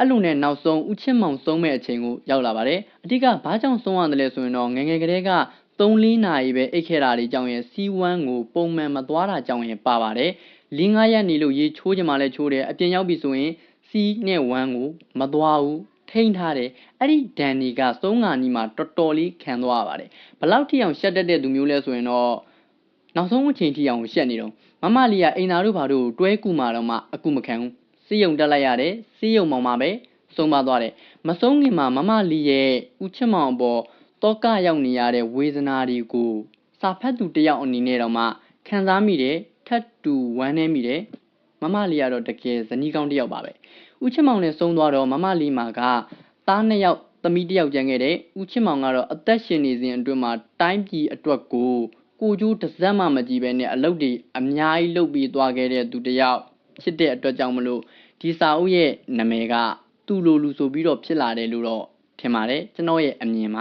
အဲ့လိုနဲ့နောက်ဆုံးဦးချစ်မောင်ဆုံးမဲ့အချိန်ကိုရောက်လာပါတယ်အဓိကဘာကြောင့်ဆုံးရတယ်လဲဆိုရင်တော့ငယ်ငယ်ကလေးက3-4နာရီပဲအိတ်ခဲ့တာတွေကြောင့်ရင်စီဝမ်းကိုပုံမှန်မသွားတာကြောင့်ရင်ပါပါတယ်၄၅ရက်နေလို့ရေချိုးချင်မှလည်းချိုးတယ်အပြင်ရောက်ပြီဆိုရင်စီနဲ့ဝမ်းကိုမသွားဘူးထိန်းထားတယ်အဲ့ဒီဒန်နီကသုံးငါနီမှာတော်တော်လေးခံသွားရပါတယ်ဘယ်လောက်ထိအောင်ရှက်တတ်တဲ့သူမျိုးလဲဆိုရင်တော့နောက်ဆုံးအချိန်ထိအောင်ရှက်နေတော့မမလီကအိမ်သားတို့ဘာတို့ကိုတွဲကူမာတော့မှအကူမခံဘူး စီးယုံတက်လိုက်ရတယ်စီးယုံမောင်မှာပဲဆုံးပါသွားတယ်မဆုံးခင်မှာမမလီရဲ့ဦးချစ်မောင်အပေါ်တောကရောက်နေရတဲ့ဝေဒနာတွေကိုစာဖတ်သူတစ်ယောက်အနေနဲ့တော့မှခံစားမိတယ်ထပ်တူဝမ်းနည်းမိတယ်မမလီကတော့တကယ်ဇနီးကောင်းတစ်ယောက်ပါပဲဦးချစ်မောင်နဲ့ဆုံးသွားတော့မမလီမာကသားနှစ်ယောက်သမီးတစ်ယောက်ကျန်ခဲ့တယ်ဦးချစ်မောင်ကတော့အသက်ရှင်နေစဉ်အတွင်းမှာတိုင်းပြည်အတွက်ကိုကိုကျိုးတစ်စက်မှမကြည့်ပဲနဲ့အလုပ်တွေအများကြီးလုပ်ပြီးသွားခဲ့တဲ့သူတစ်ယောက်ဖြစ်တဲ့အတွက်ကြောင့်မလို့ ဒီစာအုပ်ရဲ့နာမည်ကသူ့လိုလူဆိုပြီးတော့ဖြစ်လာတယ်လို့တော့ထင်ပါတယ်ကျွန်တော်ရဲ့အမြင်ပါ